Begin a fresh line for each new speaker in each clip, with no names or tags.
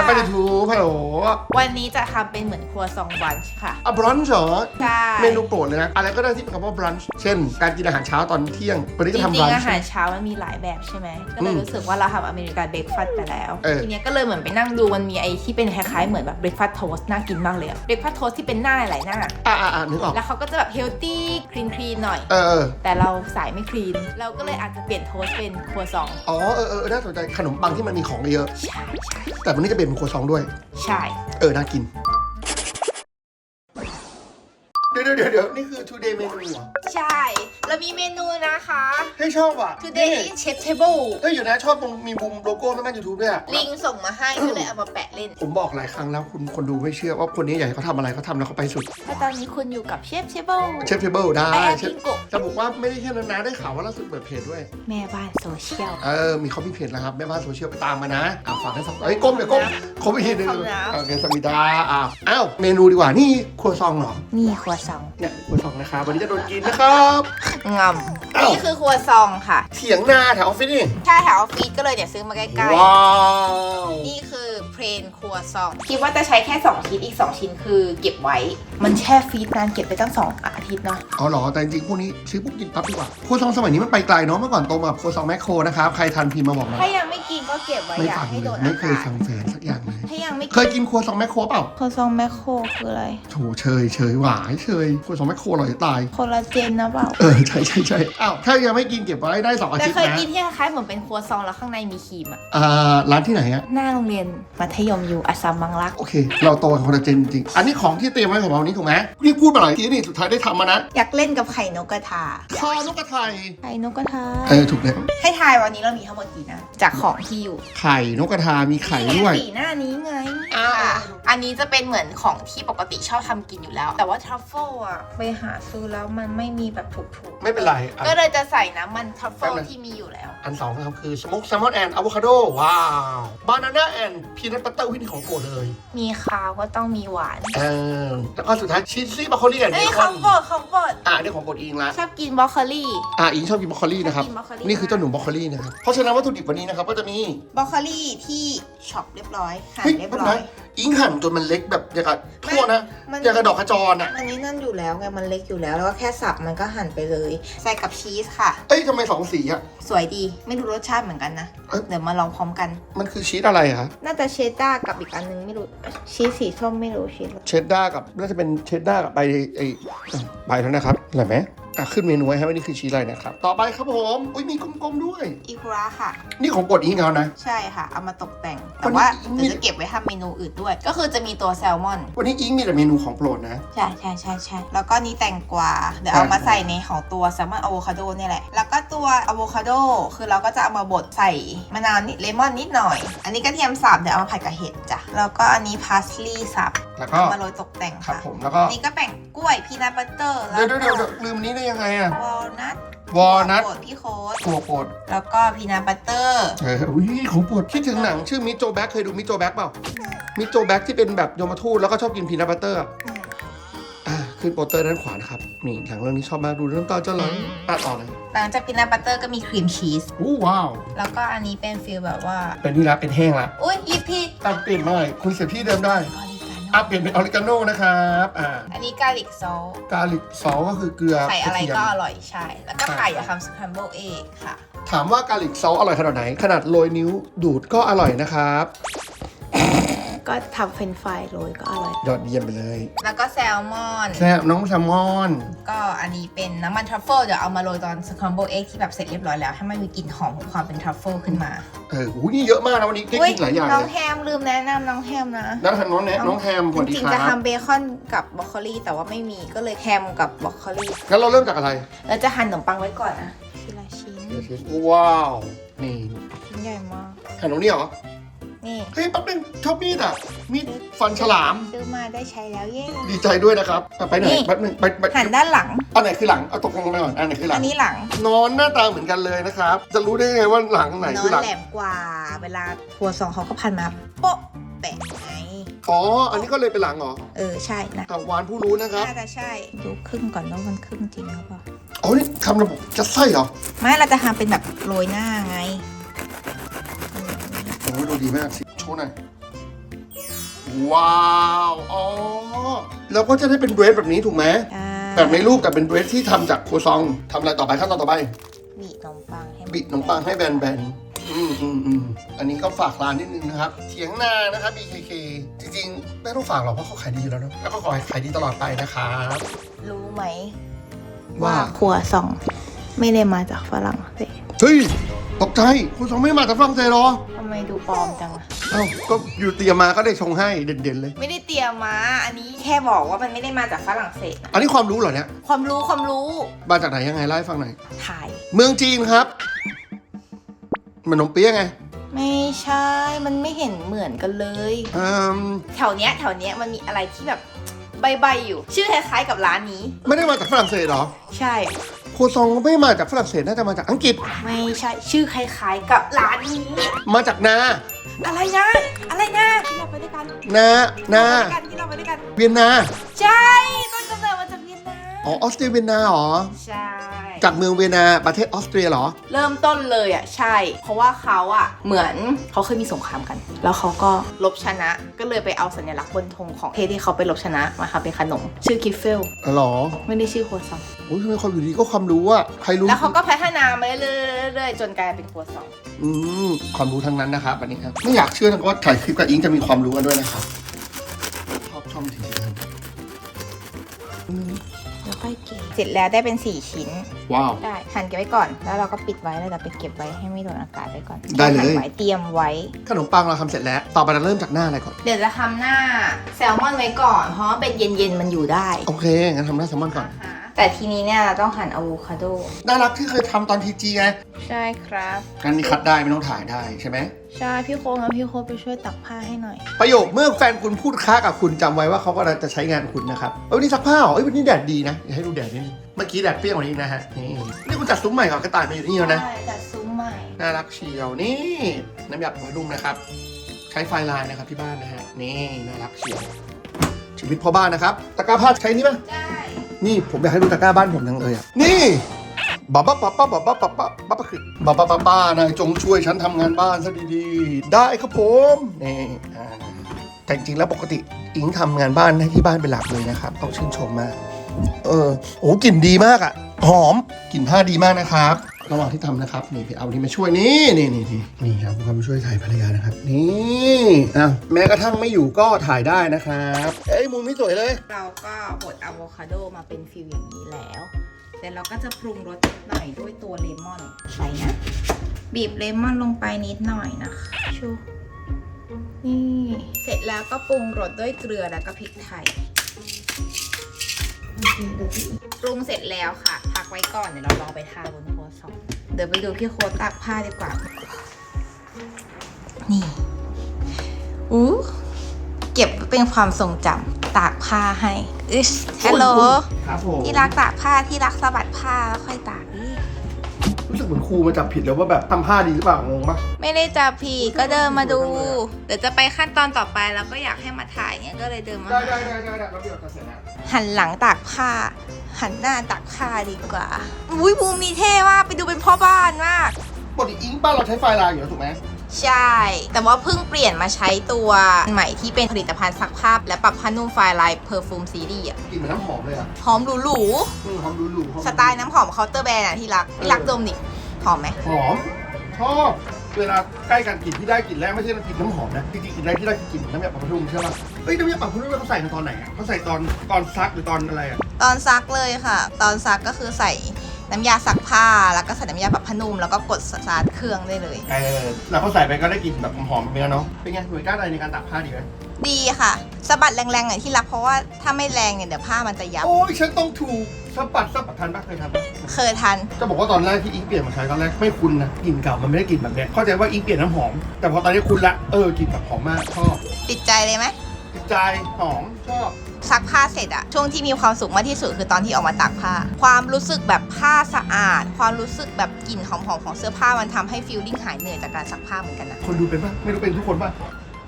กันไปในทูฮัลโหล
วันนี้จะทำเป็นเหมือนครัวซองบันช์ค่ะ
อะบรันช์เหรอ
ใช่
เมนูโปรดเลยนะ อะไรก็ได้ที่เป็นคำว่าบรันช์เช่น การกินอาหารเช้าตอนเที่ยงวันนี้
จ
ก็ทำ
ริ
บรั
ง
น
ๆอา
ช์
หารเช้ามันมีหลายแบบใช่ไหม ก็เลย
อืม
รู้สึกว่าเราทำอเมริกันเบรกฟาสต์ไปแล้ว
เออ
ทีเนี้ยก็เลยเหมือนไปนั่งดูมันมีไอ้ที่เป็นคล้ายๆเหมือนแบบเบรกฟาสต์โทสต์น่ากินมากเลยอะเบรกฟาสต์โทสต์ที่เป็นหน้าหลายๆหน้า
อ่าอ่านึกออก
แล้วเขาก็จะแบบเฮลตี้คลีนคลีนหน่อย
เออเออ
แต่เราสายไม่คลีน เราก็เลยอาจจะเปลี่ยนโทสต์เป็นครัวซอง
อ๋อเออเออน่าสนใจขนมปังที่มันมีของเยอะ
ใช่ใช่
แต่วันนี้จะเป็นครัวซองด้วย
ใช่
เออ น่ากิน เดี๋ยวเดี๋ยวเดี๋ยวเดี๋ยวนี่คือ today menu เหรอ
ใช่เรามีเมนูนะคะ
ให้ยชอบอะ
today
นี่
is chef table
เฮ้ยอยู่นะชอบตรงมีมุมโลโก้แม่แม่ยูทูบด้วยอะ
ลิงส่งมาให้ก็เลยเอามาแปะเล่น
ผมบอกหลายครั้งแล้วคุณคนดูไม่เชื่อว่าคนนี้อยากให้เขาทำอะไรเขาทำแล้วเขาไปสุด
ถ้าตอนนี้คุณอยู่กับเชฟเทเบิล
เชฟเทเบิลได้
ไอแอ
เช
พิ
ฟ
งโกะ
จะบอกว่าไม่ได้แค่นั้นนะได้ข่าวว่าล่าสุดเปิดเพจด้วย
แม่บ้านโซเชียล
เออ มีเขามีเพจแล้วครับ แม่บ้านโซเชียลไปตามมานะอะฝากให้ฝากเอ้ยก้มเดี๋ยวก้มก้มอีกทีหนึง
ขอบคุณนะ
โอเคสมิดาอะอ้าว เมนูดีกว่า นี่ครัวซองเหรอ
นี่ครัวซอง
เนี่ยครัวซองนะครับวันนี้จะโดนกินนะครับ
งอม
อ้าว
นี่คือครัวซองค่ะ
เถียงนาแถวออฟฟิศนี่
ใช่แถวออฟฟิศก็เลยเนี่ยซื้อมาใกล้
ว้าว
ๆนี่คือเพลนครัวซองคิดว่าจะใช้แค่ 2 ชิ้นอีก 2 ชิ้นคือเก็บไว้ มันแช่ฟรีซนานเก็บไปตั้ง 2 อาทิตย์เนาะ
อ๋อเหรอแต่จริงๆพวกนี้ซื้อปุ๊บกินปั๊บดีกว่าครัวซองสมัยนี้มันไปไกลเนาะเมื่อก่อนโตมากับครัวซองแมคโครนะครับใครทันพิมพ์มาบอกหนะ
ถ้ายังไม่กินก็เก็บไว้
ไม่
อย่า
ฟัง
ให้
เล
โด
ย
น
ไม่
อา
เคย
กาศ
ฟังแฟนสักอย่างเลย
ถ้ายังไม่
เคยกินครัวซองแมคโครเปล่า
ครัวซองแมคโครคืออะไร
โถเชยเชยหวายเชยครัวซองแมคโครอร่อยจะตาย
คอลลาเจนนะเปล่า
เออใช่ใช่ใช่อ้าวถ้ายังไม่กินเก็บไว้ได้สองอา
แต่
ทิตย์
เคย
นะ
กินที่คล้ายๆเหมือนเป็นครัวซองแล้วข้างในมีครีมอะ
อ่าร้านที่ไหนอะ
หน้าโรงเรียนมัธยมอยู่อัสสัมบังรัก
โอเค เราโตกับคอลลาเจนจริงๆอันนี้ของที่เตรียมไว้ของเรานี้ถูกไหมนี่พูดมาหลายทีนี่สุดท้ายได้ทำมานะ
อยากเล่นกับไข่นกกระทา
คอนกกระไทย
ไข่นกกระทา
เออถูกแล้ว
ให้ทายวันนี้เรามีทั้งหมดกี่หนะจากของที่อยู่
ไข่นกกระทามีไข่ด้วย
สีหน้านี้ไง
อ่า
ค่ะอันนี้จะเป็นเหมือนของที่ปกติชอบทำกินอยู่แล้ว แต่ว่าทรัฟเฟิลอะไปหาซื้อแล้วมันไม่มีแบบถูกๆ
ไม่เป็นไรอะ
ก็เลยจะใส่น้ำมันทรัฟเฟิล
แป๊บนึง
ที่มีอยู่แล้ว
อันสองนะครับคือสโมกแซลมอนแอนด์อะโวคาโดว้าวบานาน่าแอนด์พีนัทบัตเตอร์วินของโปรดเลย
มีคาวก็ต้องมีหวาน
เออแล้วก็สุดท้ายชีสซี่บรอกโคลีแอนด์เบ
เอ้ย
ค
ข
อ
อนงโปรดของโปรด
อะอันนี่ของโปรดอิงละ
ชอบกินบรอกโคลี
อะอิงชอบกินบรอกโคลีนะครับ
ชอบกินบรอกโคลี
นี่คือเจ้าหนูบรอกโคลีนะครับ เพราะฉะนั้นวัตถุดิบวันนี้นะครับก็จะมี
บรอกโคลีที่ช็อปเรียบร้อยหั่น
เฮ้ย
เรียบ
แป๊บ
ร้อ
นะ
ย
อิงหั่นจนมันเล็กแบบอย่างกับทั่วนะ
มัน
อย่างกับดอกขจรอะ
อันนี้นั่นอยู่แล้วไงมันเล็กอยู่แล้ว แล้วก็แค่สับมันก็หั่นไปเลย ใส่กับชีสค่ะ
เอ้ยทำไมสองสีอะ
สวยดีไม่รู้รสชาติเหมือนกันนะ
เอ้ย
เดี๋ยวมาลองพร้อมกัน
มันคือชีสอะไรอะคะ
น่าจะเชดดาร์กับอีกอันนึงไม่รู้ชีสสีส้มไม่รู้ชีสอะไร
เชดดาร์กับน่าจะเป็นเชดดาร์กับใบไอ้ใบนั้นนะครับอร่อยไหม อะขึ้นเมนูไว้ให้ว่านี่คือชีสอะไรนะครับ ต่อไปครับผม อุ้ยมีกลมๆด้วย
อีคุระค่ะ
นี่ของโปรดอิงเขานะ
ใช่ค่ะ เอามาตกแต่ง
วั
แต่
นนี้
ว่า
มี
เดี๋ยวจะเก็บไว้ทำเมนูอื่นด้วย ก็คือจะมีตัวแซลมอน
วันนี้อิงมีแต่เมนูของโปรดนะ
ใช่ใช่ใช่ใช่แล้วก็นี่แตงกวา เดี๋ยวเอามาใส่ในของตัวแซลมอนอะโวคาโดนี่แหละ แล้วก็ตัวอะโวคาโด คือเราก็จะเอามาบดใส่มะนาวนิดเลมอนนิดหน่อย อันนี้กระเทียมสับ เดี๋ยวเอามาผัดกับเห็ดจ้ะ แล้วก็อันนี้พาสลีย์สับ
แล้วก็
เอามาโรยตกแต่ง
ครับ
ค่ะ
ผมแล้วก็
อันนี้ก็แป่งกล้วยพีนัทบัตเตอร์แล้
เดี๋ยว
ว
เดี๋ยว
ก็
เดี๋ยวลืมอันนี้ได้ยังไงอะ
วอลนัท
วอลนัท
โปรดพี่โค้ด
ถั่วโปรด
แล้วก็พีนัทบัตเตอร์
เอออุ้ยของโปรดคิดถึงหนังชื่อมิโจแบ็กเคยดูมิโจแบ็กเปล่ามิโจแบ็กที่เป็นแบบโยมทูตแล้วก็ชอบกินพีนัทบัตเตอร์อ่าขึ้นโปสเตอร์ด้านขวานะครับนี่หลังเรื่องนี้ชอบมากดูน้ำตาจะไหลอะต่อเลย
หลังจากพีนัทบัตเตอร์ก็มีครีมชีส
อู้ว้าว
แล้วก็อันนี้เป็นฟิลแบบว่า
เป็นนี่ละเป็นแห้งละ
อุ้ยยิบผิด
ตามเปลี่ยนมาเลยคุณเสียพี่เดิมได้
ออริกา
อะ
โน
เปลี่ยนเป็นออริกาโน่นะครับอ่า
อันนี้กาลิกซอล
กาลิกซอสก็คือเกลือ
ใส่อะไร
กเทียม
ก็อร่อยใช่ แล้วก็ไข่อะทำสครัมเบิลเอทค่ะ
ถามว่ากาลิกซอสอร่อยขนาดไหน ขนาดโรยนิ้วดูดก็อร่อยนะครับ
ก็ทำเฟรนช์ฟรายโรยก็อร่อย
ยอดเยี่ยมไปเลย
แล้วก็แซลมอน
แซ่บน้องแซลมอน
ก็อันนี้เป็นน้ำมันทรัฟเฟิลเดี๋ยวเอามาโรยตอนสครัมเบิลเอทที่แบบเสร็จเรียบร้อยแล้ว ให้มันมีกลิ่นหอมของความเป็นทรัฟเฟิลขึ้นมา
เออหูนี่เยอะมากนะวันนี้ได้กินหลายอย่าง
น้อ
เล
ง
ย
แฮมลืมแนะนำน้องแฮมนะ
แล้วทางน้องแนะน้องแฮมสวัส
จ
ดี
ริง
ค
ๆ
รั
จะ
บ
ทำเบคอนกับบรอกโคลีแต่ว่าไม่มีก็เลยแฮมกับบรอกโคลี
งั้นเราเริ่มจากอะไร
แล้วจะหั่นขนมปังไว้ก่อนนะทีละชิ้น
ว้าว นี่
ชิ้นใหญ่มาก
หั่นตรงนี้เหรอ
นี่
เฮ้ยแป๊บนึงชอบมีดอะ มีดฟันฉลาม
ซื้อมาได้ใช้แล้วเย้
ดีใจด้วยนะครับอะไปไหน
นี่
แป๊บนึงไปไป
หั่นด้านหลัง
อันไหนคือหลังเอาตกลงไปก่อนอันไหนคือหลั
อั
ง
นนี้หลัง
นอนหน้าตาเหมือนกันเลยนะครับ จะรู้ได้ไงว่าหลังไหน
นอ
คือนหลัง
แหลมกว่า เวลาทัวร์ซองเขาก็พันมาโป๊ะแปะไง
อ๋ออันนี้ก็เลยเป็นหลังเหรอ
เออใช่นะ
อะวานผู้รู้นะครับ
น่าจะใช่ดูครึ่งก่อนว่ามันครึ่งจริงหรือเปล่า
อ๋อนี่ทำระบบจะไส้เหรอ
ไม่เราจะทำเป็นแบบโรยหน้าไง
โอ้ ยดูดีมากสิโชว์หน่อยว้าวอ๋อเราก็จะได้เป็นเบรดแบบนี้ถูกไหมแบบในรูปแต่เป็นเบรดที่ทำจากครัวซองทำอะไรต่อไปขั้นตอนต่อไป
บีบขนมปังให้
บิดขนมปังให้แบนๆ อืมอืมอืมอันนี้ก็ฝากร้านนิดนึงนะครับ เถียงนานะครับ BKK จริงๆ ไม่ต้องฝากหรอกเพราะเขาขายดีอยู่แล้วเนอะแล้วก็ขอให้ขายดีตลอดไปนะครับ
รู้ไหม
ว่า
ครัวซอง ไม่ได้มาจากฝรั่งเศส
เฮ้ย ตกใจ คุณสองไม่มาจากฝรั่งเศสเหรอ
ทำ ไมดูปลอมจังอะ
เอ้าก็อยู่เตรียมมาก็ได้ชงให้เด่นๆเลย
ไม่ได้เตรียมมา อันนี้แค่บอกว่ามันไม่ได้มาจากฝรั่งเศสนะ
อันนี้ความรู้เหรอเนี่ย
ความรู้ความรู้
มาจากไหนยังไงเล่าให้ฟังหน่อย
ถ่าย
เมืองจีนครับมันนมเปี๊ยะไง
ไม่ใช่ มันไม่เห็นเหมือนกันเลย
อืม
แถวเนี้ยแถวเนี้ยมันมีอะไรที่แบบใบๆอยู่ ชื่อคล้ายๆกับร้านนี้
ไม่ได้มาจากฝรั่งเศสเหรอ
ใช่
ครัวซองไม่มาจากฝรั่งเศสน่าจะมาจากอังกฤษ
ไม่ใช่ชื่อคล้ายๆกับร้านนี้
มาจากนา
อะไรนะ อะไรนะที่เราไปด้วยกัน
นานา
ที่เราไปด้วยกันที่เราไปด้วยกัน
เวียนนา
ใช่ต้นกำเนิดมาจากเวียนนา
อ๋อออสเตรียเวียนนาเหรอ
ใช่
จากเมืองเวียนนาประเทศออสเตรียเหรอ
เริ่มต้นเลยอะใช่ เพราะว่าเขาอะเหมือนเขาเคยมีสงครามกัน แล้วเขาก็ลบชนะก็เลยไปเอาสัญลักษณ์บนธงของประเทศที่เขาไปลบชนะมาทำเป็นขนม ชื่อคิฟเฟล
อ๋อเหรอ
ไม่ได้ชื่อโคซอง
โอ้ยทำไมความอยู่ดีก็ความรู้อะใครรู้
แล้วเขาก็พัฒนามาเรื่อยๆๆจนกลายเป็นโคซอง
อืมความรู้ทั้งนั้นนะครับอันนี้ครับไม่อยากเชื่อนะว่าถ่ายคลิปกับอิงจะมีความรู้กันด้วยนะครับชอบช่องจริงๆครับอืม
แล้วค่อย เก็บเสร็จแล้วได้เป็น 4 ชิ้น
ว้าว
ได้หั่นเก็บไว้ก่อน แล้วเราก็ปิดไว้แล้วเราไปเก็บไว้ให้ไม่โดนอากาศไว้ก่อน
ได้เลย
หั่นไว้เตรียมไว้
ขนมปังเราทำเสร็จแล้ว ต่อไปเราเริ่มจากหน้าอะไรก่อน
เดี๋ยวจะทำหน้าแซลมอนไว้ก่อน เพราะว่าเป็นเย็นๆมันอยู่ได้
โอเค งั้นทำหน้าแซลมอนก่อน
แต่ทีนี้เนี่ยเราต้องหั่นอะโวคาโด
น่ารักที่เคยทำตอนทีจีไง
ใช่ครับ
งั้นนี่คัดได้ไม่ต้องถ่ายได้ใช่ไหม
ใช่พี่โค้งแล้วพี่โค้งไปช่วยตักผ้าให้หน่อย
ประโยคเมื่อแฟนคุณพูดค้ากับคุณจำไว้ว่าเขากำลังจะใช้งานคุณนะครับเอ้ยวันนี้ซักผ้าเหรอเอ้ยวันนี้แดดดีนะอยากให้ดูแดดนิดนึงเมื่อกี้แดดเปรี้ยงกว่านี้นะฮะนี่นี่คุณจัดซุ้มใหม่ของกระต่ายมาอยู่นี่แล้วนะ
ใช่จัดซุ้มใหม่
น่ารักเชียวนี่น้ำยาปรับผ้านุ่มนะครับ ใช้ไฟลายนะครับที่บ้านนะฮะนี่น่ารักเชียวชีวิตพ่อบ้านนะครับตะกร้าผ้าใช้นี่ปะ
ได้
นี่ผมอยากให้ดูตะกร้าบ้านผมจังเลยอะ นี่บ้าบ้าบ้าป้าบ้าบ้าป๊าป้าบ๊าป้าคือบ้าบ้าบ้าป้านายจงช่วยฉันทำงานบ้านซะดีๆ ได้ครับผมนี่อ่าแต่จริงๆแล้วปกติอิงทำงานบ้านให้ที่บ้านเป็นหลักเลยนะครับต้องชื่นชมมาก เออโอ้กลิ่นดีมากอะ หอมกลิ่นผ้าดีมากนะครับ ระหว่างที่ทำนะครับนี่พี่เอานี่มาช่วยนี่นี่นี่นี่นี่ครับผมมาช่วยถ่ายภรรยานะครับ นี่อะแม้กระทั่งไม่อยู่ก็ถ่ายได้นะครับเอ้ยมุมนี้สวยเลย
เราก็บดอะโวคาโดมาเป็นฟิลอย่างนี้แล้วเสร็จเราก็จะปรุงรสนิดหน่อยด้วยตัวเลมอนใส่นะบีบเลมอนลงไปนิดหน่อยนะคะชูนี่เสร็จแล้วก็ปรุงรสด้วยเกลือแล้วก็พริกไทย ปรุงเสร็จแล้วค่ะ พักไว้ก่อนเดี๋ยวเราลองไปทาบนโคซองเดี๋ยวไปดูพี่โค้ดตากผ้าดีกว่า นี่อู้เก็บไว้เป็นความทรงจำตากผ้าให้อิชฮัลโหล
ครับผม
ที่รักตากผ้าที่รักสะบัดผ้าแล้วค่อยตากดิ
รู้สึกเหมือนครูมาจับผิดแล้วว่าแบบทำผ้าดีหรือเปล่างงปะ
ไม่ได้จับผีก็เดินมาดู เดี๋ยวจะไปขั้นตอนต่อไปแล้วก็อยากให้มาถ่ายเงี้ยก็เลยเดินมา
ได้ได้ได้ได้ได้เราเดี๋ยวจะเสร็จแล้ว
หันหลังตากผ้า หันหน้าตากผ้าดีกว่าอุ้ยมุมนี้เท่มากไปดูเป็นพ่อบ้านมาก
ปกติอิงบ้านเราใช้ไฟลายอยู่แล้วถูกไหม
ใช่ แต่ว่าเพิ่งเปลี่ยนมาใช้ตัวใหม่ที่เป็นผลิตภัณฑ์ซักผ้าและปรับผ้านุ่มไฟลายเพอร์ฟูมซีรีส์อะ
กลิ่นเหมือนน้ำหอมเลยอะ
หอมหรู
อืมหอมหรูๆหอม
ๆสไตล์น้ำหอมเคาน์เตอร์แบรนด์อะที่รักที่รักดมดิหอมไหม
หอมชอบเวลาใกล้กันกลิ่นที่ได้กลิ่นแรกไม่ใช่กลิ่นน้ำหอมนะจริงๆกลิ่นแรกที่ได้คือกลิ่นน้ำยาปรับผ้านุ่มใช่ป่ะเอ้ยน้ำยาปรับผ้านุ่มเขาใส่ในตอนไหนอะเขาใส่ตอนตอนซักหรือตอนอะไรอะ
ตอนซักเลยค่ะ ตอนซักก็คือใส่ น้ำยาซักผ้าแล้วก็ใส่น้ำยาปรับผ้านุ่มแล้วก็กดสตาร์ทเครื่องได้เลย
เออแล้วเขาใส่ไปก็ได้กลิ่นแบบหอมๆเนื้อเนาะเป็นไงหน่วยก้านอะไรในการตากผ้าดีไหม
ดีค่ะสะบัดแรงๆหน่อยที่รักเพราะว่าถ้าไม่แรงเนี่ยเดี๋ยวผ้ามันจะยับ
โอ้ยฉันต้องถูกสะบัดสะบัดทันปะเคยทำปะ
เคยทัน
จะบอกว่าตอนแรกที่อิงเปลี่ยนมาใช้ตอนแรกไม่คุ้นนะกลิ่นเก่ามันไม่ได้กลิ่นแบบเนี้ยเข้าใจว่าอิงเปลี่ยนน้ำหอม แต่พอตอนนี้คุ้นละเออกลิ่นแบบหอมมากชอบ
ติดใจเลยไหม
ติดใจหอมชอบ
ซักผ้าเสร็จอะช่วงที่มีความสุขมากที่สุดคือตอนที่ออกมาตากผ้า ความรู้สึกแบบผ้าสะอาด ความรู้สึกแบบกลิ่นหอมๆของเสื้อผ้ามันทำให้ฟีลลิ่งหายเหนื่อยจากการซักผ้าเหมือนกันนะ
คนดูเป็นปะไม่รู้เป็นทุกคนปะ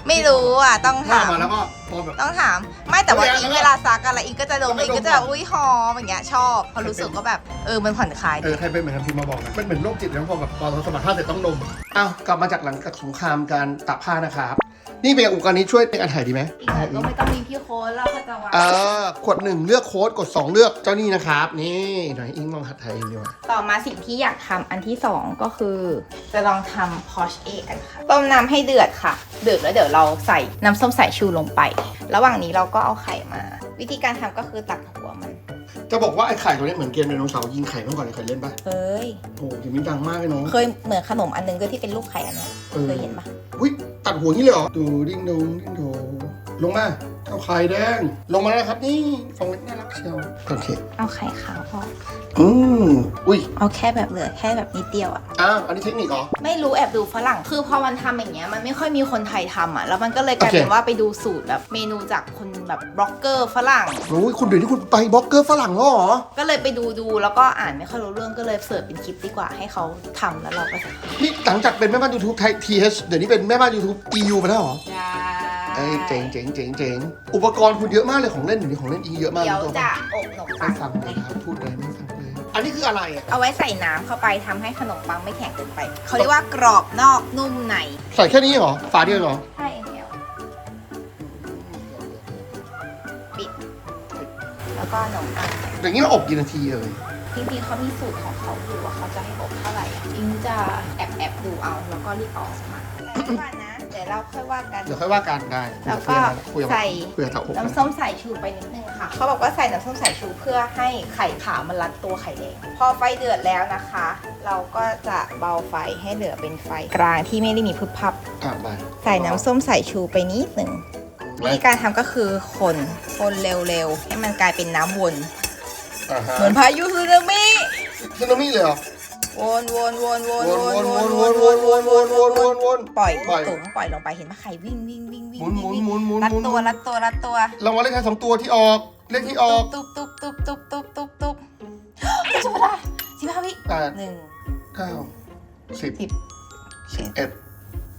ไม่รู้อะต้อง
หน้า
ถาม
มาแล้วก็พอแบบ
ต้องถาม ไม่แต่ว่า
แล้ว
อี
แล้ว
เวลาซักอะไรอีก็จะดม
แล้วก็
อีก็จะ
ดมก่อน
อุ้ยหอมอย่างเงี้ยชอบเพราะรู้สึกว่าแบบเออมันผ่อนคลาย
เออใครเป็นเหมือนกันพิมพ์มาบอกนะมันเหมือนโรคจิตแล้วพอแบบตอนเราสมัครผ้าเสร็จต้องดมอ้าวกลับมาจากหลังจากสงครามการตากผ้านะครับ นี่เป็นอุปกรณ์นี้ช่วยในการถ่ายดีไหม
อีกหน่อยก็ไม่ต้องมีพี่โค้ดแล้วก็จะวาง
เออกดหนึ่งเลือกโค้ดกดสองเลือกเจ้านี่นะครับ นี่หน่อยอิงลองหัดถ่ายเองดีกว่า
ต่อมาสิ่งที่อยากทำอันที่สองก็คือ จะลองทำพอชเอกันค่ะ ต้มน้ำให้เดือดค่ะ เดือดแล้วเดี๋ยวเราใส่น้ำส้มสายชูลงไป ระหว่างนี้เราก็เอาไข่มา วิธีการทำก็คือตักหัวมัน
จะบอกว่าไอ้ไข่ตัวนี้เหมือนเกมไดโนเสาร์ยิงไข่เมื่อก่อนเคยเล่นปะ
เฮ้ย
โอ้เกมนี้ดังมากเลยเนาะ
เคยเหมือนขนมอันนึงด้วยที่เป็นรูปไข่อันเนี้ย
เออ
เคยเห็นปะ
อุ้ย ตัดหัวนี่เลยเหรอดูดิ้งดงดิ้งดงลงมา เอาไข่แดง ลงมาแล้วครับนี่ฟองเล็กน่ารักเชียวโอเค
เอาไข่ขาวพอ
อืมอุ้ย
เอาแค่แบบเหลือแค่แบบนิดเดียวอะ
อ้าวอันนี้เทคนิคเหรอ
ไม่รู้แอบดูฝรั่ง คือพอมันทำอย่างเงี้ยมันไม่ค่อยมีคนไทยทำอะแล้วมันก็เลยกลาย
โอเค
เป็นว่าไปดูสูตรแบบเมนูจากคนแบบบล็อกเกอร์ฝรั่ง
โอ้ยคุณเดี๋ยวนี้คุณไปบล็อกเกอร์ฝรั่งแล้วเหรอ
ก็เลยไปดูดูแล้วก็อ่านไม่ค่อยรู้เรื่องก็เลยเสิร์ชเป็นคลิปดีกว่าให้เขาทำแล้วเราก็ทำ
นี่หลังจากเป็นแม่บ้าน YouTube ไทย TH เดี๋ยวนี้เป็นแม่บ้าน YouTube EU ไปแล้วเหรอ
ได้
เอ้ยเจ๋งเจ๋งเจ๋งเจ๋งอุปกรณ์คุณเยอะมากเลยของเล่นอยู่นี่ของเล่นอีเยอะมาก
เดี๋ยว
ตัว
จะอบขนมปั
ไม่
ง
ฟังเลยครับพูดเลยไม่ฟังเลยอันนี้คืออะไรอะ
เอาไว้ใส่น้ำเข้าไปทำให้ขนมปังไม่แข็งเกินไป เขาเรียกว่ากรอบนอกนุ่มใน
ใส่แค่นี้เหรอฝาเดียวเหรอ
ใช่เดียวปิด แล้วก็ขนมปัง
อย่างนี้เราอบกี่นาทีเอ่ย
จริงๆเขามีสูตรของเขาอยู่ว่าเขาจะให้อบเท่าไหร่อะอิงจะแอบแอบดูเอาแล้วก็รีบเอาออกมาแต่ว่านะเดี๋ยวเราค่อยว่ากัน
เดี๋ยวค่อยว่ากันได้
แล้วก็
คุยกับ
ใส่
คุยกับเตาอบ
น้ำส้มสายชูไปนิดนึงค่ะ เขาบอกว่าใส่น้ำส้มสายชูเพื่อให้ไข่ขาวมันรัดตัวไข่แดง พอไฟเดือดแล้วนะคะ เราก็จะเบาไฟให้เหลือเป็นไฟกลางที่ไม่ได้มีพึบพับ
อะไป
ใส่น้ำส้มสายชูไปนิดหนึ่งวิธีการทำก็คือคนคนเร็วๆ ให้มันกลายเป็นน้ำวน
อ่าฮะ
เหมือนพายุสึนามิ
ซึนามิเลยเหรอ
วนวนวนวน
ว
วนน
ว
วนน
ว
วนน
ว
วนน
ว
วนน
ว
วนน
ว
วนน
วนวน
ปล่อย
ปล่อย
ตุ๋มปล่อยลงไปเห็นปะไข่วิ่งวิ่งวิ่งวิ่ง
หมุนหมุน
วิ่ง
หมุนหมุน
รัด
หมุน
ตัวรัดตัวรัดตัว
รางวัลเลขท้ายสองตัวที่ออกเลขที่ออก
ตุ๊บตุ๊บตุ๊บตุ๊บตุ๊บตุ๊บตุ๊บตุ๊บจะไม่ได้สิบห้าวิ
แปด
หนึ่ง
เก้าสิบ
สิบ
สิบเอ็ด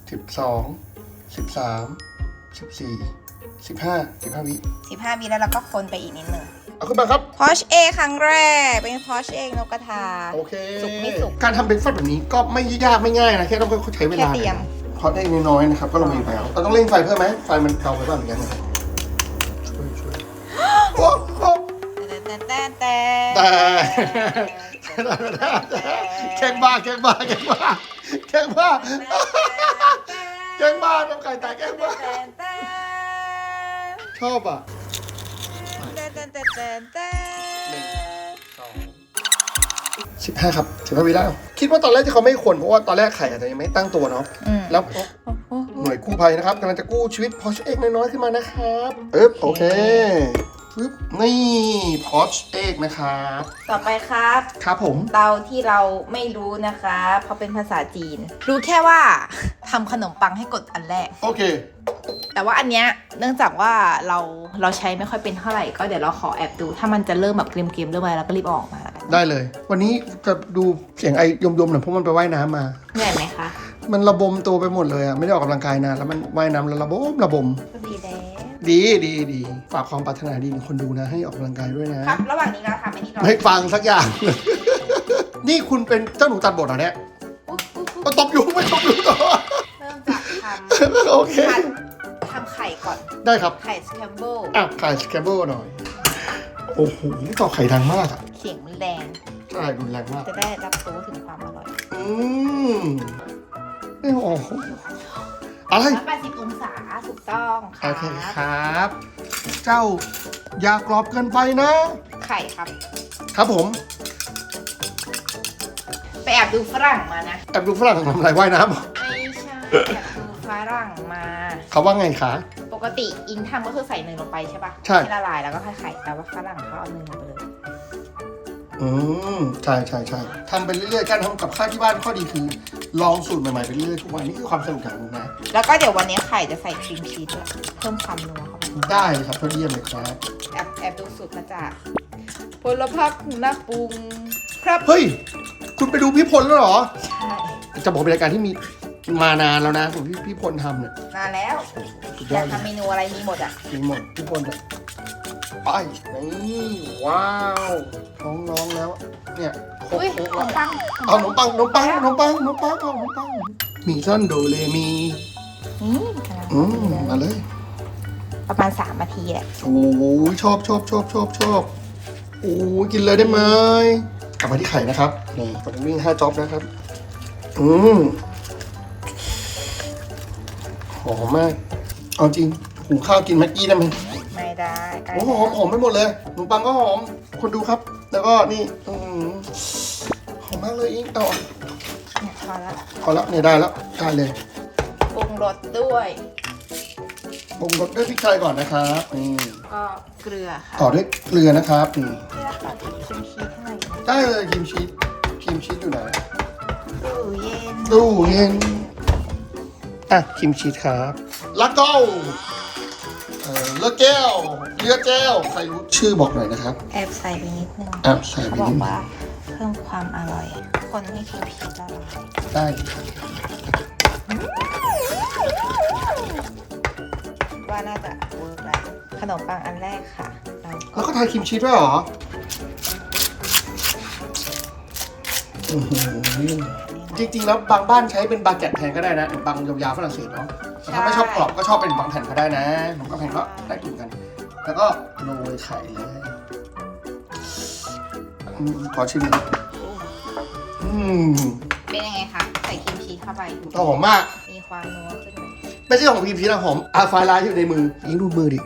สิบสองสิบสามสิบสี่ สิบห้าสิบห้าวิ
สิบห้าวิแล้วเราก็คนไปอีกนิดหนึ่ง
เอาขึ้นมาครับ
พอชเอครั้งแรก เป็นพอชเองนกกระทา
โอเค
สุกไม่สุก
การทำเบรกฟาสต์แบบนี้ก็ไม่ยากไม่ง่ายนะแค่ต้องค่อยๆใช้เวลา
แค่เตรียม
เพราะได้น้อยๆนะครับก็ลงมาอยู่แล้วเราต้องเร่งไฟเพิ่มไหมไฟมันเบาไปบ้างเหมือนกันนะครับช่วยช่วยโอ้โห
แต่แต่แต่
แต่ แข่งบ้าแข่งบ้าแข่งบ้าแข่งบ้าแข่งบ้าน้องไก่ตายแข่งบ้า ชอบอะสิบห้าครับสิบห้าวิได้คิดว่าตอนแรกที่เขาไม่คนเพราะว่าตอนแรกไข่อาจจะยังไม่ตั้งตัวเนาะ
อืม
แล้วหน่วยกู้ภัยนะครับกำลังจะกู้ชีวิตพอชเอกน้อยๆขึ้นมานะครับเอ๊บโอเค ปึ๊บนี่พอชเอกนะครับ
ต่อไปครับ
ครับผม
เตาที่เราไม่รู้นะคะเพราะเป็นภาษาจีน รู้แค่ว่า ทำขนมปังให้กดอันแรก
โอเค
แต่ว่าอันเนี้ยเนื่องจากว่าเราเราใช้ไม่ค่อยเป็นเท่าไหร่ก็เดี๋ยวเราขอแอบดู ถ้ามันจะเริ่มแบบเกรียมๆเริ่มอะไรเราก็รีบเอาออกมาแล้วกัน
ได้เลย วันนี้จะดูเสียงไอยมๆหน่อยเพราะมันไปว่ายน้ำมา
เหนื่อยไหมคะ
มันระบมตัวไปหมดเลยอะไม่ได้ออกกำลังกายนานแล้วมันว่ายน้ำแล้วระบมระบม
ก็ดีแล้ว
ดีดีดีฝากความปรารถนาดีของคนดูนะ ให้ออกกำลังกายด้วยนะ
ครับ ระหว่างนี้เราทำอันนี้เรา
ไม่ฟังสักอย่าง นี่คุณเป็นเจ้าหนูตัดบทเหรอเนี่ย
อุ๊บอุ๊บอุ๊บ
มาตบอยู่ไม่ตบอยู่ต่อ
เริ่มจากท
โอเคำ
ผัดทำไข่ก่อน
ได้ครับ
ไข่สแครมเบิล
อะไข่สแครบเบิลหน่อย โอ้โหต่อไข่ดังมากอะ
เสียงมันแรง
ใช่รุนแรงมาก
จะได้รับรู้ถึงความอร่อย
อืมนี่โอ้โหอะไร
180องศา ถูกต้องค
โอ
รั
เค
บ
ครับ เจ้าอย่ากรอบเกินไปนะ
ไข่ครับ
ครับผม
ไปแอบดูฝรั่งมานะ
แอบดูฝรั่งทำอะไรว่ายน้ำเหรอ
ไม่ใช่แอบดูฝรั่งมา
เขาว่าไงคะ
ปกติอิงทำก็คือใส่เนยลงไปใช่ปะ
ใช่
ละลายแล้วก็ค่อยไข่แต่ว่าฝรั่งเขาเอาเนยลงไปเลย
อืมใช่ใช่ใช่ทำไปเรื่อยๆการทำกับข้าวที่บ้านข้อดีคือ ลองสูตรใหม่ๆไปเรื่อยๆทุกวันนี่คือความสนุกอย่างหนึงนะ
แล้วก็เดี๋ยววันนี้ไข่จะใส่ครีมชีสด้วยเพิ่มความนัวเข้าไป
ได้เลยครับเพื่อเยี่ยมเลยครับ
แอบแอบดูสูตรมาจากพลพักนักปรุงครับ
เฮ้ย คุณไปดูพี่พลแล้วเหรอ
ใช่
จะบอกเป็นรายการที่มีมานานแล้วนะของพี่พี่พลทำเนี่ย
นานแล้ว
สุดย
อ
อยาด
ก
เลย
ทำเมนูอะไรมีหมดอะ
มีหมดพี่พลเนี่ย ไปนี่ว้าวท้องร้องแล้ว เนี่ยโคก
อุ้ย
โคก
ข
แล้
น
ว
มปัง
เอาขนมปังขนมปังขนมปังขนมปังเอาขนมปังมีซ่อนโดเรมี
หนี่กำลัง
อื
พอ
ม
ดี
มา
เลย
เลย
ประมาณ3นาทีแหละ
โอ้ยชอบชอบชอบชอบชอบโอ้ยกินเลยได้ไหมกลับมาที่ไข่นะครับนี่ตอนนี้วิ่งห้าจ็อบนะครับ อืมหอมมาก เอาจริงหุงข้าวกินแม็กกี้ได้ไหม
ไม่ได้ใกล้
โอ้โหหอมหอมไปหมดเลยขนมปังก็หอมคนดูครับ แล้วก็นี่อืมหอมมากเลยอิงเอา
เนี่ยพอละ
พอแล้วเนี่ยได้แล้วได้เลย
ปรุงรสด้วย
ปรุงรสด้วยพริกไทยก่อนนะครับนี่
ก็เกลือค่ะ
ต่อด้วยเกลือนะครับนี่
เกลือค่ะชิมชีสให้หน่อย
ได้เลยครีมชีสครีมชีสอยู่ไหน
ตู้เย็น
ตู้เย็นอะครีมชีสครับแล้วก็ เออเลือดแก้วเลือดแก้ว ใครรู้ชื่อบอกหน่อยนะครับ
แอบใส่ไปนิดนึง
อะใส่ไป
เขาบอ
นิ
ก
ดนึง
ว่าเพิ่มความอร่อย คนให้ครีมชีสละลาย
ได้ครับ
ว่าน่าจะเวิร์กแล้วขนมปังอันแรกค่ะ เรา
แล้วก็ทาครีมชีสด้วยเหรออื้อหือ จริงๆ แล้วบางบ้านใช้เป็นบาเก็ตแทนก็ได้นะบางยาวๆฝรั่งเศสเนาะแต่ถ้าไม่ชอบกรอบก็ชอบเป็นบางแผ่นก็ได้นะผมก็แผ่นก็ได้กินกัน แล้วก็โรยไข่เลยอืมขอชิมหน่อยอืม
เป็นยังไงคะใส่ครีมชีสเข้าไปดู
หอมมาก
มีความนัวขึ้นไหม
ไม่ใช่ของพีพีนะหอมอาไฟลายอยู่ในมือยิงดูมือดิ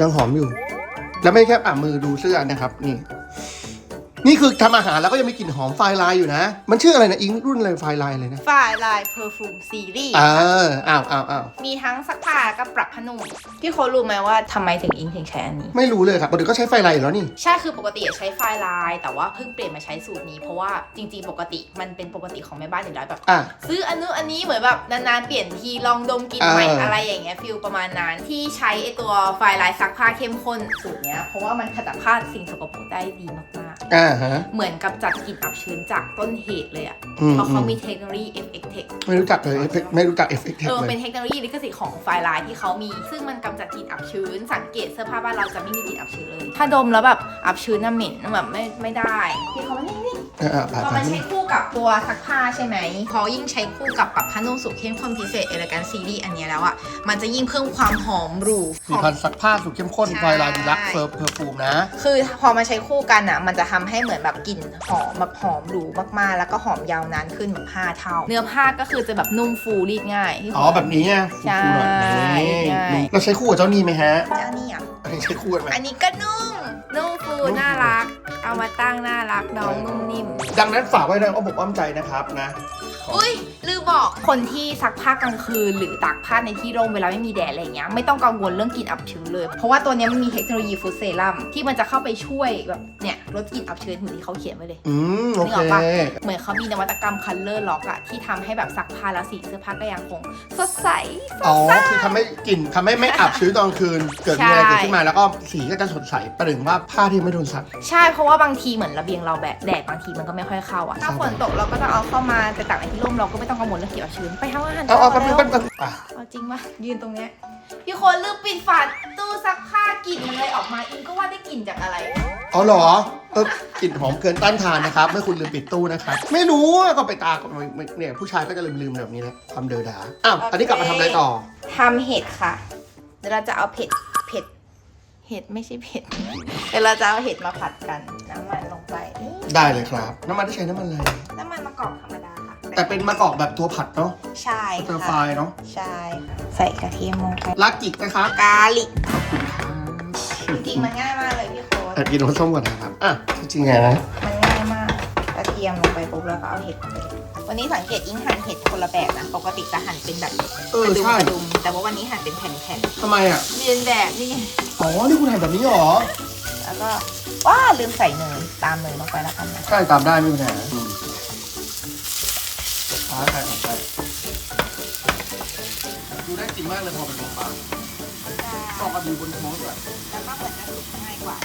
ยังหอมอยู่ แล้วไม่แค่อะมือดูเสื้อนะครับนี่ นี่คือทำอาหารแล้วก็ยังมีกลิ่นหอมไฟลายอยู่นะ มันชื่ออะไรนะอิงรุ่นอะไรไฟลายเลยนะ
ฝ่ายลายเพอร์ฟูมซีรีส์
เอออ้าวอ้าวอ้าว
มีทั้งซักผ้ากับปรับผ้านุ่มพี่โค้ดรู้ไหมว่าทำไมถึงอิงถึงใช้อันนี้
ไม่รู้เลยครับปกติก็ใช้ไฟลายอยู่แล้วนี่
ใช่คือปกติใช้ไฟลาย แต่ว่าเพิ่งเปลี่ยนมาใช้สูตรนี้เพราะว่าจริงๆ ปกติมันเป็นปกติของแม่บ้านอยู่แล้วแบบ
อะ
ซื้ออันนู้นอันนี้เหมือนแบบนานๆ เปลี่ยนทีลองดมกลินใหม่
เอออ
อะไรอย่างเงี้ยฟิลประมาณนั้นที่ใช้ไอตัวไฟลายซักผ้าเข้มข้นสูตรเนี้ยเพราะว่ามันขจัดผ้าสิ่งสกปรกได้ดีมาก
อ่าฮะ
ๆเหมือนกับจัดกลิ่นอับชื้นจากต้นเหตุเลยอะ
อืม
เพราะเขา
อืม
มีเทคโนโลยี FX Tech
ไม่รู้จักเลยเอฟเฟกไม่รู้จักเอฟเฟกต์
เออ
เลย
เป็นเทคโนโลยีลิขสิทธิ์ของไฟลายที่เขามี ซึ่งมันกำจัดกลิ่นอับชื้น สังเกตเสื้อผ้าบ้านเราจะไม่มีกลิ่นอับชื้นเลย ถ้าดมแล้วแบบอับชื้นน่ะเหม็นแบบไม่ไม่ได้พี่เขามานี่นี่
อ่าอ่า
พอ
ผ่า
มัน
น
ใช้คู่กับตัวซักผ้าใช่ไหม พอยิ่งใช้คู่กับปรับผ้านุ่มสูตรเข้มข้นพิเศษเอเลกันซีรีส์อันเนี้ยแล้วอะ มันจะยิ่งเพิ่มความหอมหรู
สี่พันซักผ้าสูตรเข้มข้น
ใช่
ไฟลายดีลักซ์เฟิร์เพอร์ฟูมนะ
คือพอมาใช้คู่กันอะ มันจะทำให้เหมือนแบบกลิ่นหอมแบบหอมหรูมากๆ แล้วก็หอมยาวนานขึ้นแบบ5เท่า เนื้อผ้าก็คือจะแบบนุ่มฟูรีดง่าย
อ๋อแบบนี้ไง
ใช่
ฟูๆหน่อยนี่
ใช่
เราใช้คู่กับเจ้านี่ไหมฮะ
เจ้านี่อะ
อันนี้ใช้คู่กันไหม
อันนี้ก็นุ่มนุ่มฟู
นุ่มฟู
น่ารัก เอามาตั้งน่ารักน้องนุ่มนิ่ม
ดังนั้นฝากไว้ในอ้อมอกอ้อมใจนะครับนะ
อุ้ยลืมบอกคนที่ซักผ้ากลางคืน หรือตากผ้าในที่ร่มเวลาไม่มีแดดอะไรอย่างเงี้ยไม่ต้องกังวลเรื่องกลิ่นอับชื้นเลย เพราะว่าตัวเนี้ยมันมีเทคโนโลยีฟูดเซรั่มที่มันจะเข้าไปช่วยแบบเนี่ยลดกลิ่นอับชื้นเหมือนที่เขาเขียนไว้เลย
อืมโอ
นึก
เค
ออกปะเหมือนเขามีนวัตกรรมคัลเลอร์ล็อกอะที่ทำให้แบบซักผ้าแล้วสีเสื้อผ้าก็ยังคงสดใสส
อ๋อ
ดใส
คือทำให้กลิ่นทำให้ไม่อับชื้นตอนกลางคืน เกิดมีอะไร
ใช่
เกิดขึ้นมาแล้วก็สีก็จะสดใสประหนึ่งว่าผ้าที่ไม่โดนซัก
ใช่เพราะว่าบางทีเหมือนระเบียงเราแบบแดดบางทีมันก็ไม่ค่อยเข้าอะถ้าฝนตกเราก็จะเอาเข้ามาแต่ตากในที่ร่มเราก็ไม่ต้องกังวลเรื่องกลิ่นอับชื้นไปทำอาหาร
เอาเอา
ต่
แป๊บนึง
แล้ว
แป๊บนึงอะ
เอาจริงปะยืนตรงเนี้ยพี่คนลืมปิดฝาตู้ซักผ้ากลิ่นมันเลยออกมาอิงก็ว่าได้กลิ่นจากอะไร
อ๋อเหรอเออกลิ่นหอมเกินต้านทานนะครับไม่คุณลืมปิดตู้นะครับไม่รู้อะก็ไปตากก็ไม่ไม่เนี่ยผู้ชายก็จะลืมลืมๆแบบนี้แหละความเดอดาอ้าวอันนี้กลับมาทำอะไรต่อ
ทำเห็ดค่ะ เดี๋ยวเราจะเอาเผ็ดเผ็ดเห็ดไม่ใช่เผ็ดเดี๋ยวเราจะเอาเห็ดมาผัดกันน้ำมันลงไปนี่
ได้เลยครับ น้ำมันที่ใช้น้ำมันอะไร
น้ำมันมะกอกธรรมดาค่ะ
แต่เป็นมะกอกแบบตัวผัดเนาะ
ใช่
เตอร์ไฟ
ค่ะ
เนาะ
ใช่ค่ะใส่กระเทียมลงไป
ลากิกนะครับ
กาลิก จริงๆมันง่าย มากเลยพี่โค้ด
แอบกินน้ำส้มก่อนนะครับอะจริงๆไงนะ
มันง่ายมากกระเทียมลงไปปุ๊บแล้วก็เอาเห็ดลงไปวันนี้สังเกตอิงหั่นเห็ดคนละแบบนะปกติจะหั่นเป็นแบบ
เออก
ระดุม
ใช่
กระดุมแต่ว่าวันนี้หั่นเป็นแผ่น
ทำไมอะ
ๆเรียนแบบนี่ไง
อ๋อนี่คุณทำแบบนี้เหรอ
แล้วก็ว้าลืมใส่เนยตามเนยลงไปแล้วกันนะ
ใช่ตามได้ไม่มีปัญหาอืมฟ้าใครออกไปดูได้จริงมากเลยพอเป็นลงปลา ชอบมาดูบนโพสต์อะ
แล้วก็เหมือนจะสุกง่ายกว่า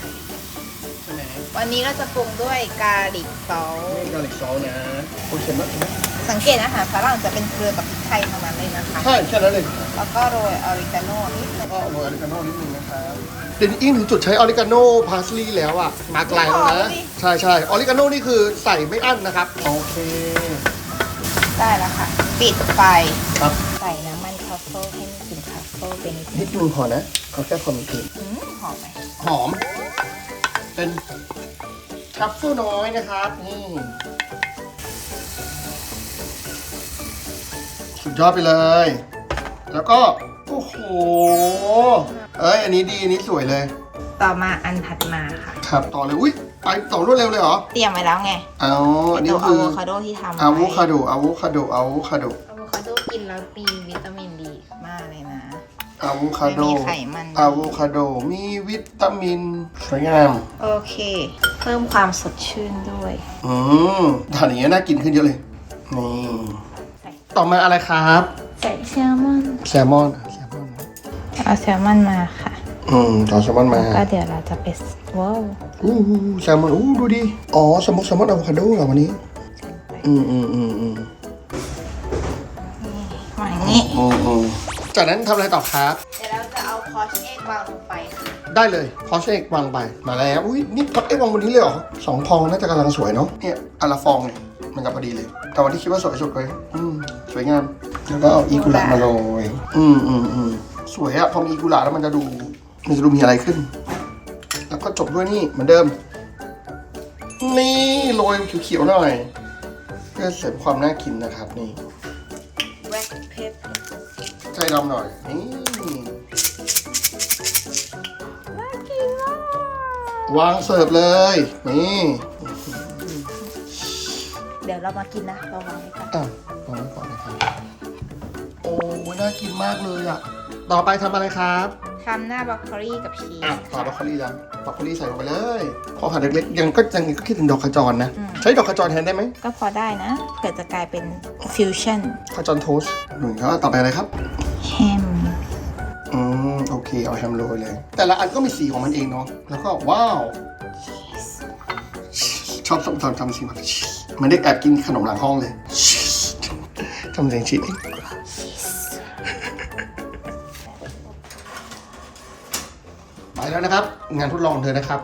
ใช่ไหม
วันนี้เราจะปรุงด้วยกาลิกซอส
นี่กาลิกซอสนะคุณเห็นไหม
สังเกตอาหารฝรั่งจะเป็นเกลือกับพริกไทยเท่านั้นเลยนะคะ
ใช่แค่นั้นเลย
แล้วก็โรยออริกาโน่นิดนึง
ก็โรยออริกาโน่นิดนึงนะครับเดี๋ยวนี้อิงถึงจุดใช้ออริกาโน่พาสลีย์แล้วอะมาไกลแล้วนะ ใช่ใช่ออริกาโน่นี่คือใส่ไม่อั้นนะครับ โอเค
ได้แล้วค่ะ ปิดไฟ
ครับ
ใส่น้ำมันทรัฟเฟิลให้ไปนิดนึง
นิดนึงพอนะเอาแค่พอมีกลิ่น
อืมหอมไหม
หอม เป็นทรัฟเฟิลน้อยนะครับนี่สุดยอดไปเลย แล้วก็ โอ้โห เอ้ย อันนี้ดี อันนี้สวยเลย
ต่อมาอันถัดมาค่ะ
ครับ ต่อเลย อุ้ย ไปต่อรวดเร็วเลยเหรอ
เตรียมไว้แล้วไง
เอาอันนี้
ตัวอะ
คือ
โวคาโดที่ทำไว้
อะโวคาโดอะโวคาโดอะโวคาโด
อะโวคาโดกินแล้วมีวิตามินดีมากเลยนะ
อะโวคาโด
ไม่มีไขมัน
อะโวคาโดมีวิตามินสวยงาม
โอเค เพิ่มความสดชื่นด้วย
อืมทานอย่างเงี้ยน่ากินขึ้นเยอะเลยนี่
ใส่
ต่อมาอะไรครับ
ใส่แซลมอน
แซลมอนแซลมอน
เอาแซลมอนมาค่ะ
อืมต่อแซลมอนมา
ก็เดี๋ยวเราจะไปว้าว
อู้หูแซลมอนอู้ดูดิ อ๋อสมมติแซลมอนอะโวคาโดเหรอวันนี้ อืมอืมอืมอืม
มาอย่างนี้
อืมอืมจากนั้นทำอะไรต่อครับ
เดี๋ยวเราจะเอาพอชเอ็กวางลงไปค่ะ
ได้เลยพอเชกวางไป มาแล้ว อุ้ยนี่พอเอ๊ะวางบนนี้เลยเหรอสองพองน่าจะกำลังสวยเนาะ เนี่ยอนละฟองเนี่ยมันจะพอดีเลย แต่วันที่คิดว่าสวยสุดเลยอืมสวยงาม แล้วก็เอาอีกุหลาบมาโรย อืมอืมอืมสวยอะพอมีอีกุหลาบแล้วมันจะดู มันจะดูมีอะไรขึ้นแล้ว ก็จบด้วยนี่เหมือนเดิม นี่โรยเขียวๆหน่อย เพื่อเสริมความน่ากินนะครับนี่
แว็กเพป
ใจดำหน่อยนี่
น่ากินมาก
วางเสิร์ฟเลย นี่
เดี๋ยวเรามากินนะเราวางไว้ก่อน
อะวางไว้ก่อนนะครับ โอ้ยน่ากินมากเลยอะ ต่อไปทำอะไรครับ
ทำหน้าบรอกโคลีกับชีส
อะต่อ
ค่ะ
บรอกโคลีจ้ะบรอกโคลีใส่ลงไปเลยพอหั่นเล็กๆยังก็ยังก็คิดถึงดอกขจรนะ
อืม
ใช้ดอกขจรแทนได้ไหม
ก็พอได้นะ เผื่อจะกลายเป็นฟิวชั่น
ขจรโทสต์หนึ่งแล้วต่อไปอะไรครับ
แฮม
อืมโอเคเอาแฮมโรยเลย แต่ละอันก็มีสีของมันเองเนาะแล้วก็ว้าว ชอบทำทำทำสีแบบเหมันเด็กแอบกินขนมหลังห้องเลยทำเสียงชีส ไปแล้วนะครับ งานทดลองของเธอนะครับ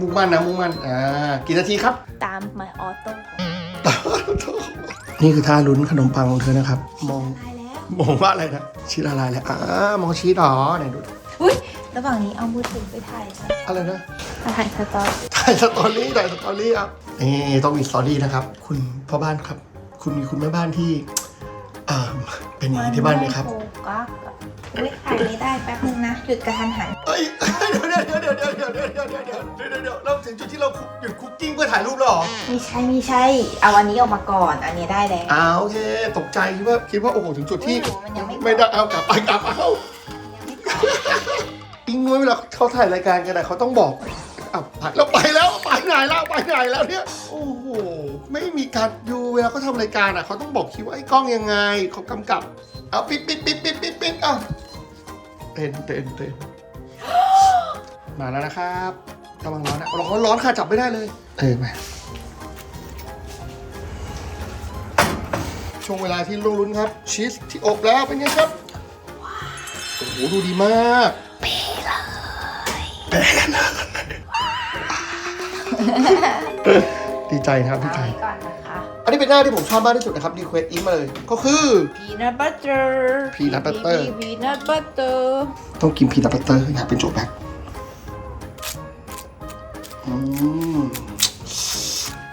มุ่งมั่นนะมุ่งมั่นอ่ากี่นาทีครับ
ตามมาออโต้
นี่คือท่าลุ้นขนมปังของเธอนะครับ มอง
ได้แล้ว
มองว่าอะไรนะชีสละลายแล้วอ่ามองชีสเหรอไหนดู
อุ้ยระหว่างนี้เอามือถือไปถ่ายซะ
อะไรนะ
ถ่ายสตอรี่
ถ่ายสตอรี่ถ่ายสตอรี่อะนี่ต้องมีสตอรี่นะครับ คุณพ่อบ้านครับ คุณมีคุณแม่บ้านที่อ่าเป็นอย่างนี้ที่บ้านไหมครับ
โฟกัสอะ อุ้ยถ่ายไม่ได้แป๊บนึงนะ หยุดกระทันหัน
เอ้ยเดี๋ยวเดี๋ยวเดี๋ยวเดี๋ยวเดี๋ยวเดี๋ยวเดี๋ยวเดี๋ยวเดี๋ยวเดี๋ยวเราถึงจุดที่เราหยุดคุกกิ้งเพื่อถ่ายรูปแล้วเหรอ
ไม่ใช่ไม่ใช่ เอาอันนี้ออกมาก่อน อันนี้ได้แล้ว
อ่าวโอเคตกใจคิดว่าคิดว่าโอ้โหถึงจุดที่
ไม่รู้มันยังไม่
ไม่ได้เอากลับไปกลับเอาอิงเวลาเขาถ่ายรายการกันนะเขาต้องบอกอะถ่ายแล้วไปแล้วไปไหนแล้วไปไหนแล้วเนี่ยโอ้โหไม่มีการดูเวลาเขาทำรายการอะเขาต้องบอกคิดว่าไอ้กล้องยังไงเขากำกับเอาปิดปิดปิดปิดปิดปิดอะ เต้นเต้นเต้นมาแล้วนะครับกำลังร้อนนะร้อนร้อนค่ะจับไม่ได้เลย เออมาช่วงเวลาที่ลุ้นๆครับ ชีสที่อบแล้วเป็นไงครับโอ้โหดูดีมากเปเลยดีใจครับดี
เอา
ใจ
ไว้ก่อนนะคะ
อันนี้เป็นหน้าที่ผมชอบมากที่สุดนะครับรีเควสอิงมาเลย ก็คือ
peanut butter
Peanut butter
peanut butter
ต้องกินพีนัทบัตเตอร์อยากเป็นโจทย์แบ็คอืม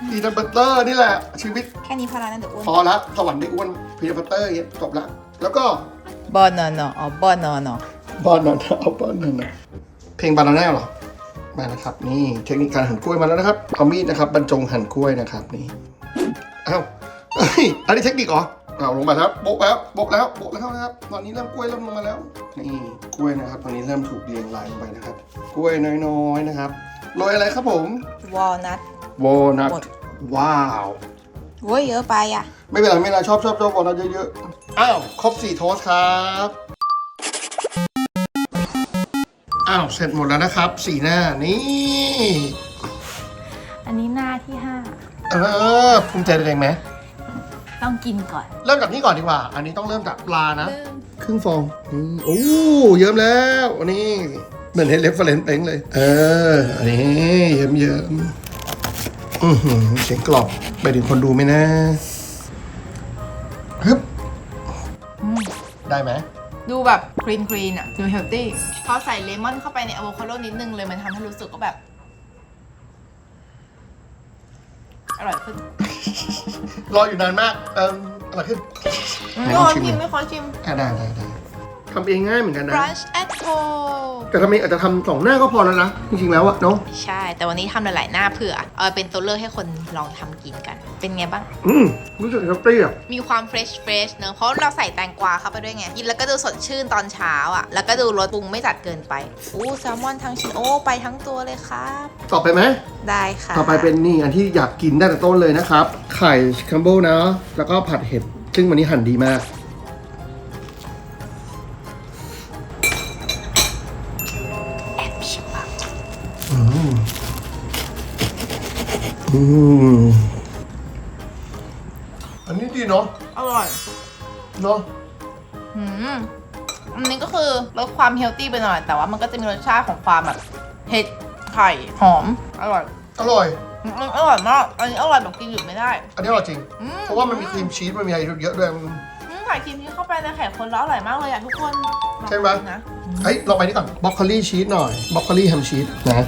พีนัทบัตเตอร์นี่แหละ ชีวิต
แค่นี้พอแล้วนะเดี๋ยวอ้วน
พอละสวรรค์ได้อ้วนพีนัทบัตเตอร์อย่างเงี้ยจบละแล้วก็
บอนอนออ๋อบอนอนอ บ
อลนาเอาบอลนานาเพลงบานาน่าเหรอมานะครับ นี่เทคนิคการหั่นกล้วยมาแล้วนะครับเอามีดนะครับบรรจงหั่นกล้วยนะครับนี่ อ้าวเอ้ยอันนี้เทคนิคเหรอเอาลงมาแล้วโบกแล้วโบกแล้วโบกแล้วนะครับ ตอนนี้เริ่มกล้วยเริ่มลงมาแล้วนี่กล้วยนะครับ ตอนนี้เริ่มถูกเรียงรายลงไปนะครับ กล้วยน้อยๆนะครับโรยอะไรครับผม
วอลนัท
วอลนัท
หมด
ว้าว
โว้ยเยอะไปอะ
ไม่เป็นไรไม่เป็นไรชอบชอบชอบวอลนัทเยอะๆอ้าวครบสี่โทสต์ครับอ้าวเสร็จหมดแล้วนะครับสีหน้านี่ เออภูมิใจตัวเองไหม
ต้องกินก่อน
เริ่มจากนี้ก่อนดีกว่า อันนี้ต้องเริ่มจากปลานะ
เริ่ม
ครึ่งฟองอืมโอ้เยิ้มแล้วนี่เหมือนเห็นเรฟเฟรนซ์เป้งเลย เออ อันนี้เยิ้มเยิ้มอือหือเสียงกรอบไปถึงคนดูไหมนะฮึบ
อืม
ได้ไหม
ดูแบบคลีนคลีนอะดูเฮลตี้พอใส่เลมอนเข้าไปในอะโวคาโดนิดนึงเลยมันทำให้รู้สึกว่าแบบ อ ร่อยขึ้น
รออยู่นานมากเอ่ออะไรขึ้น ไหน
ไม่
ลอง
ขอ
ชิม
ชิม
ดู
ไม่ขอชิม
อะได้ได้ได้ ทำเองง่ายเหมือนกันนะ
brunch at home
แต่ทำเองอาจจะทำสองหน้าก็พอแล้วนะ จริงๆแล้วอะเนาะ
ใช่ แต่วันนี้ทำหลาย ๆ หน้าเผื่อ เอาเป็นตัวเลือกให้คนลองทำกินกัน เป็นไงบ้าง
อืมรู้สึกเฮลตี้อะ
มีความเฟรชเฟรชเนอะเพราะเราใส่แตงกวาเข้าไปด้วยไง กินแล้วก็ดูสดชื่นตอนเช้าอะแล้วก็ดูรสปรุงไม่จัดเกินไปอู้แซลมอนทั้งชิ้นโอ้ไปทั้งตัวเลยครับ
ต่อไปไหม
ได้ค่ะ
ต่อไปเป็นนี่อันที่อยากกินได้แต่ต้นเลยนะครับ ไข่คัมโบนะ แล้วก็ผัดเห็ด ซึ่งวันนี้หั่นดีมาก
อืม
อันนี้ดีเนาะ
อร่อย
เนาะ
อืมอันนี้ก็คือลดความเฮลตี้ไปหน่อย แต่ว่ามันก็จะมีรสชาติของความแบบเผ็ดไข่หอม อร่อย
อร่อย
อืมอร่อยมาก อันนี้อร่อยแบบกินหยุดไม่ได้
อันนี้อร่อยจริง
อื
เพราะว่ามันมีครีมชีสมันมีอะไรเยอะด้วยมัน
อืมใส่ครีมที่เข้าไปในไข่คนแล้วอร่อยมากเลยอะทุกคนลอง
ใช่ไหม
ดูนะ
เฮ้ยลองไปนี่ก่อนบล็อกโคลี่ชีสหน่อยบล็อกโคลี่แฮมชีสนะปึ๊บ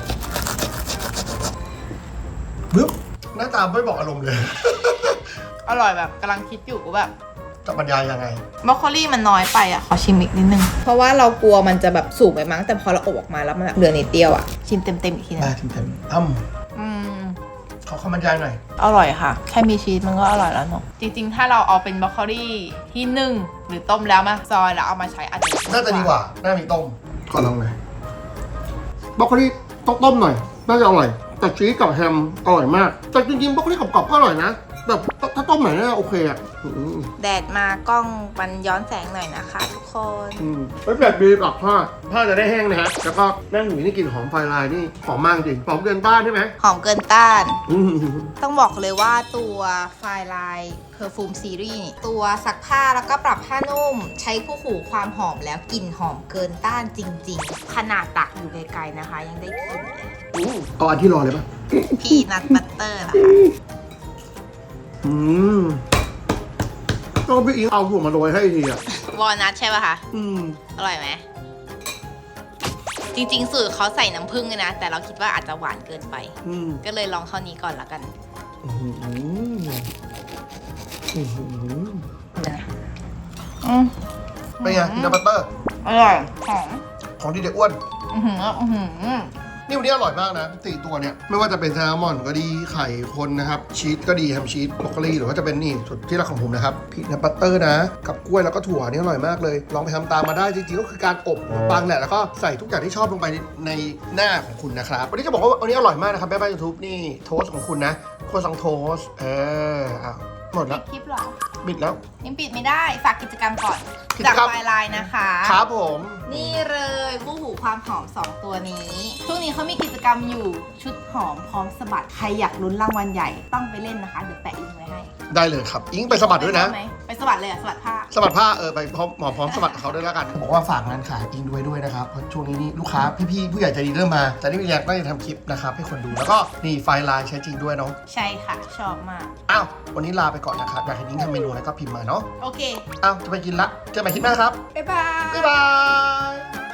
หน้าตาไม่บอกอารมณ์เลย
อร่อยแบบกำลังคิดอยู่ว่าแบบ
จะบรรยายยังไง
บรอกโคลี่มันน้อยไปอะ ขอชิมอีกนิดนึง เพราะว่าเรากลัวมันจะแบบสูงไปมั้งแต่พอเราอบออกมาแล้วมันแบบเหลือนิดเดียวอะ ชิมเต็มๆอีกทีนึ
ได้
ง
เต็มๆอ้ำ
อืม
ขอคำบรรยายหน่อย
อร่อยค่ะ แค่มีชีสมันก็อร่อยแล้วเนาะจริง ๆ ถ้าเราเอาเป็นบรอกโคลี่ที่นึ่งหรือต้มแล้วมาซอยแล้วเอามาใช้อาจจะ
น่าจะดีกว่าน่ามีต้ม ขอลองหน่อยบล็อกโคลี่ต้องต้มหน่อย น่าจะอร่อย แต่ชีสกับแฮมอร่อยมาก แต่จริงๆบล็อกโคลีกรอบๆก็อร่อยนะ แบบถ้าต้มหน่อยน่าจะโอเคอะอืม
แดดมากล้องมันย้อนแสงหน่อยนะคะทุกคน
อืมไม่แบบดีกับผ้าผ้าจะได้แห้งนะฮะแล้วก็แม่งหมูนี่กลิ่นหอมไฟลายนี่หอมมากจริงหอมเกินต้านใช่ไหม
หอมเกินต้าน
อืม
ต้องบอกเลยว่าตัวไฟลายเพอร์ฟูมซีรีส์ตัวซักผ้าแล้วก็ปรับผ้านุ่ม ใช้คู่หูความหอมแล้วกลิ่นหอมเกินต้านจริง ๆ ขนาดตักอยู่ไกลๆนะคะ ยังได้กลิ่นเลย
เอาอันที่รอเลยปะ
พีนัทบัตเตอร์ล่ะคะ
อืมต้องพี่อิงเอาหัวมาโรยให้ทีอะ
วอลนัทใช่ป่ะคะ
อืม
อร่อยไหม จริงๆ สูตรเขาใส่น้ำผึ้งเลยนะ แต่เราคิดว่าอาจจะหวานเกินไป
อืม
ก็เลยลองเท่านี้ก่อนละกัน
อืมอืม
นะอืม
เป็นไงพีนัทบัตเตอร์
อร่อยหอม
ของดีเด็กอ้วน
อือหืออื้อหือ
นี่วันนี้อร่อยมากนะสี่ตัวเนี่ย ไม่ว่าจะเป็นแซลมอนก็ดีไข่คนนะครับ ชีสก็ดีแฮมชีสบรอกโคลีหรือว่าจะเป็นนี่สุดที่รักของผมนะครับพีนัทบัตเตอร์นะ กับกล้วยแล้วก็ถั่วนี่อร่อยมากเลย ลองไปทำตามมาได้จริงๆก็คือการอบขนมปังแหละแล้วก็ใส่ทุกอย่างที่ชอบลงไปในในหน้าของคุณนะครับวันนี้จะบอกว่าวันนี้อร่อยมากนะครับแม่บ้านยูทูบนี่โทสของคุณนะโคซังโทสเอออะ หมด
ปิ
แล้ว
ดคลิปเหรอ
บิดแล้ว
ยังปิดไม่ได้ฝากกิจกรรมก่อน
กิจ
จาก
กรรม
ไฟไลน์นะคะ
ครับผม
นี่เลยคู่หูความหอม 2 ตัวนี้ ช่วงนี้เขามีกิจกรรมอยู่ชุดหอมพร้อมสะบัด ใครอยากลุ้นรางวัลใหญ่ต้องไปเล่นนะคะ เดี๋ยวแปะลิงก์ไว้ให้
ได้เลยครับ อิงไปสะบัดด้วยนะ
ไปไหมไปสะบัดเลยอะสะบัดผ้า
สะบัดผ้าเออไปพร้อมหมอพร้อมสะบัดกับเขาด้วยแล้วกันบอกว่าฝากงานขายอิงด้วยด้วยนะครับเพราะช่วงนี้นี่ลูกค้าพี่ๆผู้ใหญ่ใจดีเริ่มมาแต่นี่มีอยากได้จะทำคลิปนะครับให้คนดูแล้วก็นี่ไฟล์ไลน์ใช้จริงด้วยเนาะ
ใช่ค่ะ ชอบมาก
อ้าววันนี้ลาไปก่อนนะครับอยากเห็นอิงทำเมนูอะไรก็พิมพ์มาเนาะ
โอเค
อ้าวจะไปกินละเจอกันใหม่คลิปหน้าครับ
บ๊ายบาย
บ๊ายบาย